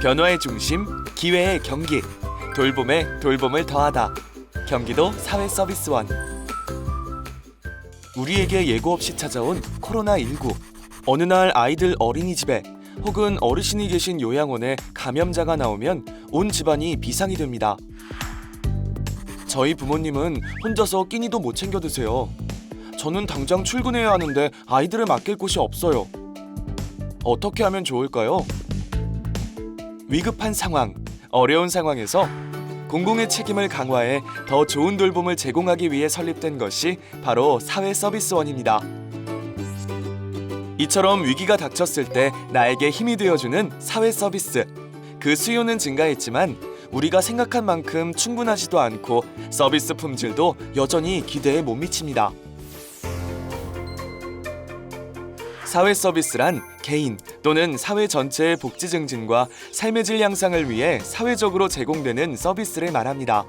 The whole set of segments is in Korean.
변화의 중심, 기회의 경기, 돌봄에 돌봄을 더하다. 경기도 사회서비스원. 우리에게 예고 없이 찾아온 코로나19. 어느 날 아이들 어린이집에 혹은 어르신이 계신 요양원에 감염자가 나오면 온 집안이 비상이 됩니다. 저희 부모님은 혼자서 끼니도 못 챙겨 드세요. 저는 당장 출근해야 하는데 아이들을 맡길 곳이 없어요. 어떻게 하면 좋을까요? 위급한 상황, 어려운 상황에서 공공의 책임을 강화해 더 좋은 돌봄을 제공하기 위해 설립된 것이 바로 사회 서비스원입니다. 이처럼 위기가 닥쳤을 때 나에게 힘이 되어주는 사회 서비스. 그 수요는 증가했지만 우리가 생각한 만큼 충분하지도 않고 서비스 품질도 여전히 기대에 못 미칩니다. 사회 서비스란 개인 또는 사회 전체의 복지 증진과 삶의 질 향상을 위해 사회적으로 제공되는 서비스를 말합니다.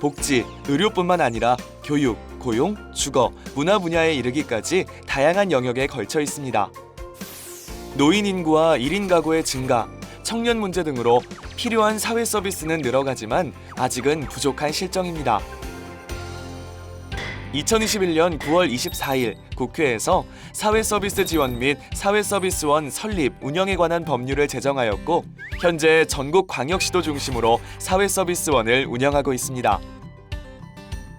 복지, 의료뿐만 아니라 교육, 고용, 주거, 문화 분야에 이르기까지 다양한 영역에 걸쳐 있습니다. 노인 인구와 1인 가구의 증가, 청년 문제 등으로 필요한 사회 서비스는 늘어가지만 아직은 부족한 실정입니다. 2021년 9월 24일 국회에서 사회서비스 지원 및 사회서비스원 설립, 운영에 관한 법률을 제정하였고 현재 전국 광역시도 중심으로 사회서비스원을 운영하고 있습니다.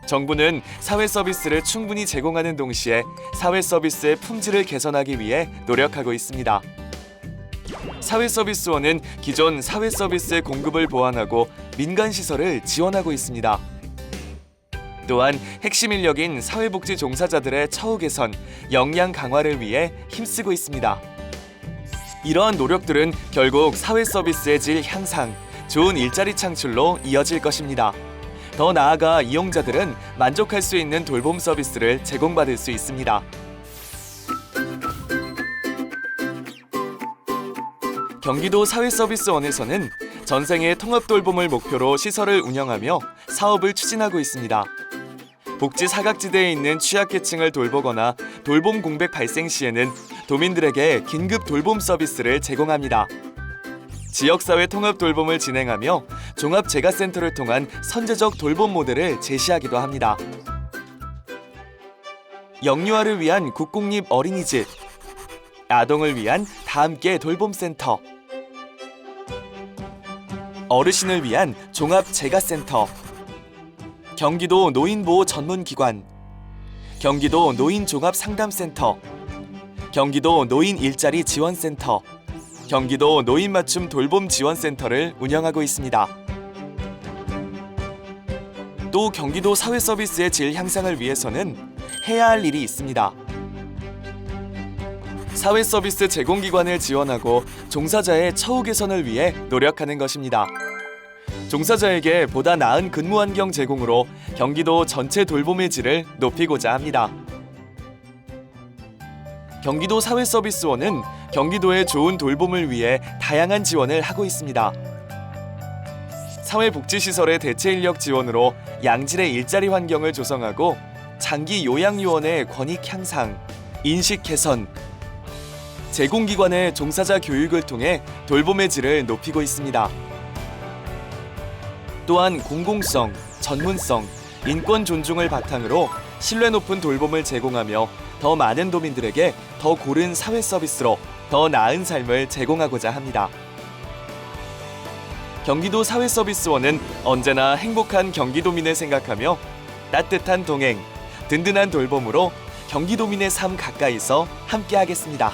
정부는 사회서비스를 충분히 제공하는 동시에 사회서비스의 품질을 개선하기 위해 노력하고 있습니다. 사회서비스원은 기존 사회서비스의 공급을 보완하고 민간 시설을 지원하고 있습니다. 또한 핵심 인력인 사회복지 종사자들의 처우 개선, 역량 강화를 위해 힘쓰고 있습니다. 이러한 노력들은 결국 사회 서비스의 질 향상, 좋은 일자리 창출로 이어질 것입니다. 더 나아가 이용자들은 만족할 수 있는 돌봄 서비스를 제공받을 수 있습니다. 경기도 사회서비스원에서는 전생의 통합 돌봄을 목표로 시설을 운영하며 사업을 추진하고 있습니다. 복지 사각지대에 있는 취약계층을 돌보거나 돌봄 공백 발생 시에는 도민들에게 긴급 돌봄 서비스를 제공합니다. 지역사회 통합 돌봄을 진행하며 종합재가센터를 통한 선제적 돌봄 모델을 제시하기도 합니다. 영유아를 위한 국공립 어린이집, 아동을 위한 다함께 돌봄센터, 어르신을 위한 종합재가센터, 경기도 노인보호 전문기관, 경기도 노인종합상담센터, 경기도 노인 일자리 지원센터, 경기도 노인 맞춤 돌봄 지원센터를 운영하고 있습니다. 또 경기도 사회 서비스의 질 향상을 위해서는 해야 할 일이 있습니다. 사회 서비스 제공기관을 지원하고 종사자의 처우 개선을 위해 노력하는 것입니다. 종사자에게 보다 나은 근무 환경 제공으로 경기도 전체 돌봄의 질을 높이고자 합니다. 경기도 사회서비스원은 경기도의 좋은 돌봄을 위해 다양한 지원을 하고 있습니다. 사회복지시설의 대체 인력 지원으로 양질의 일자리 환경을 조성하고 장기 요양요원의 권익 향상, 인식 개선, 제공기관의 종사자 교육을 통해 돌봄의 질을 높이고 있습니다. 또한 공공성, 전문성, 인권 존중을 바탕으로 신뢰 높은 돌봄을 제공하며 더 많은 도민들에게 더 고른 사회 서비스로 더 나은 삶을 제공하고자 합니다. 경기도 사회 서비스원은 언제나 행복한 경기도민을 생각하며 따뜻한 동행, 든든한 돌봄으로 경기도민의 삶 가까이서 함께하겠습니다.